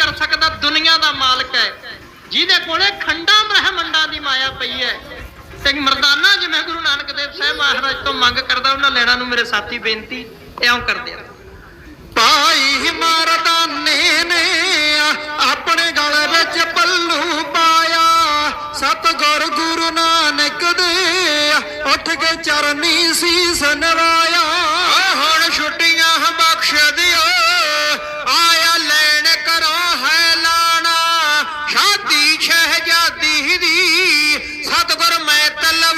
ਕਰ ਸਕਦਾ ਦੁਨੀਆ ਦਾ ਮਾਲਕ ਹੈ। ਜਿਹਦੇ ਕੋਲੇ ਖੰਡਾਂ ਬ੍ਰਹਮੰਡਾਂ ਦੀ ਮਾਇਆ ਪਈ ਹੈ। ਤੇ ਮਰਦਾਨਾ ਜਿਵੇਂ ਗੁਰੂ ਨਾਨਕ ਦੇਵ ਸਾਹਿਬ ਮਹਾਰਾਜ ਤੋਂ ਮੰਗ ਕਰਦਾ, ਉਹਨਾਂ ਲੈਣਾ ਨੂੰ ਮੇਰੇ ਸਾਥੀ ਬੇਨਤੀ, ਇਉਂ ਕਰਦੇ ਆ। ਭਾਈ ਮਰਦਾਨੇ ਨੇ ਆਪਣੇ ਗਲ ਵਿੱਚ ਪੱਲੂ ਪਾਇਆ। ਸਤਗੁਰ ਗੁਰੂ ਨਾਨਕ ਦੇ ਉੱਠ ਕੇ ਚਰਨੀ ਸੀਸ ਨਵਾਇਆ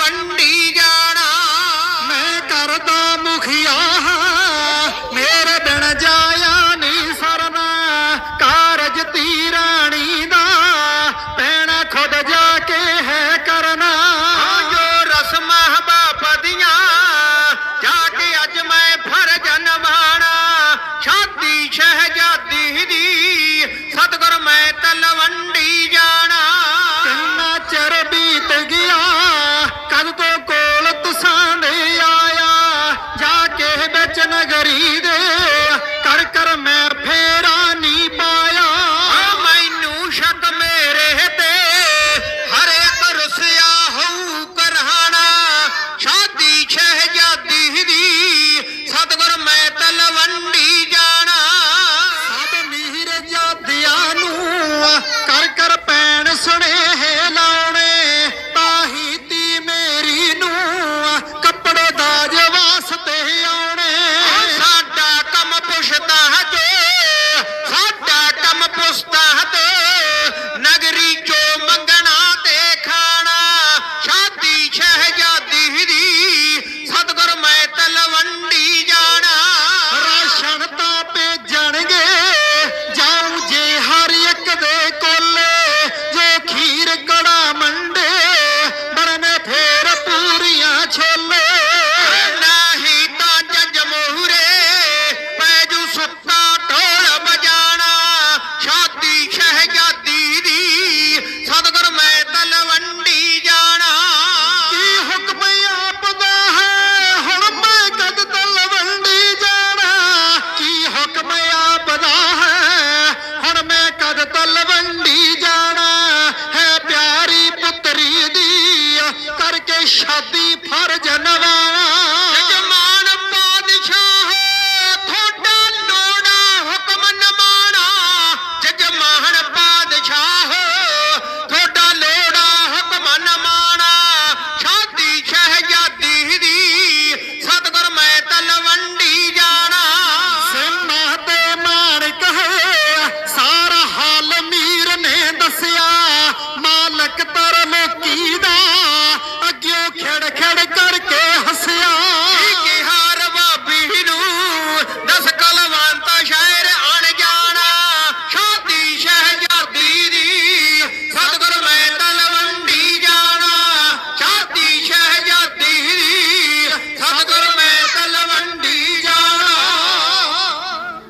ਤਲਵੰਡੀ ਜਾਣਾ। ਮੈਂ ਕਰਦਾ ਮੁਖੀਆ ਮੇਰੇ ਬਿਨ ਜਾਇਆ ਨਹੀਂ ਸਰਨਾ ਕਾਰਜ ਤੀਰਾਣੀ ਦਾ ਪੈਣਾ ਖੁਦ ਜਾ ਕੇ ਹੈ ਕਰਨਾ। ਜੋ ਰਸਮਾਂ ਬਾਪ ਦੀਆਂ ਜਾ ਕੇ ਅੱਜ ਮੈਂ ਫਰਜ਼ ਨਿਭਾਣਾ। ਸ਼ਾਦੀ ਸ਼ਹਿਜ਼ਾਦੀ ਦੀ ਸਤਗੁਰ ਮੈਂ ਤਲਵੰਡੀ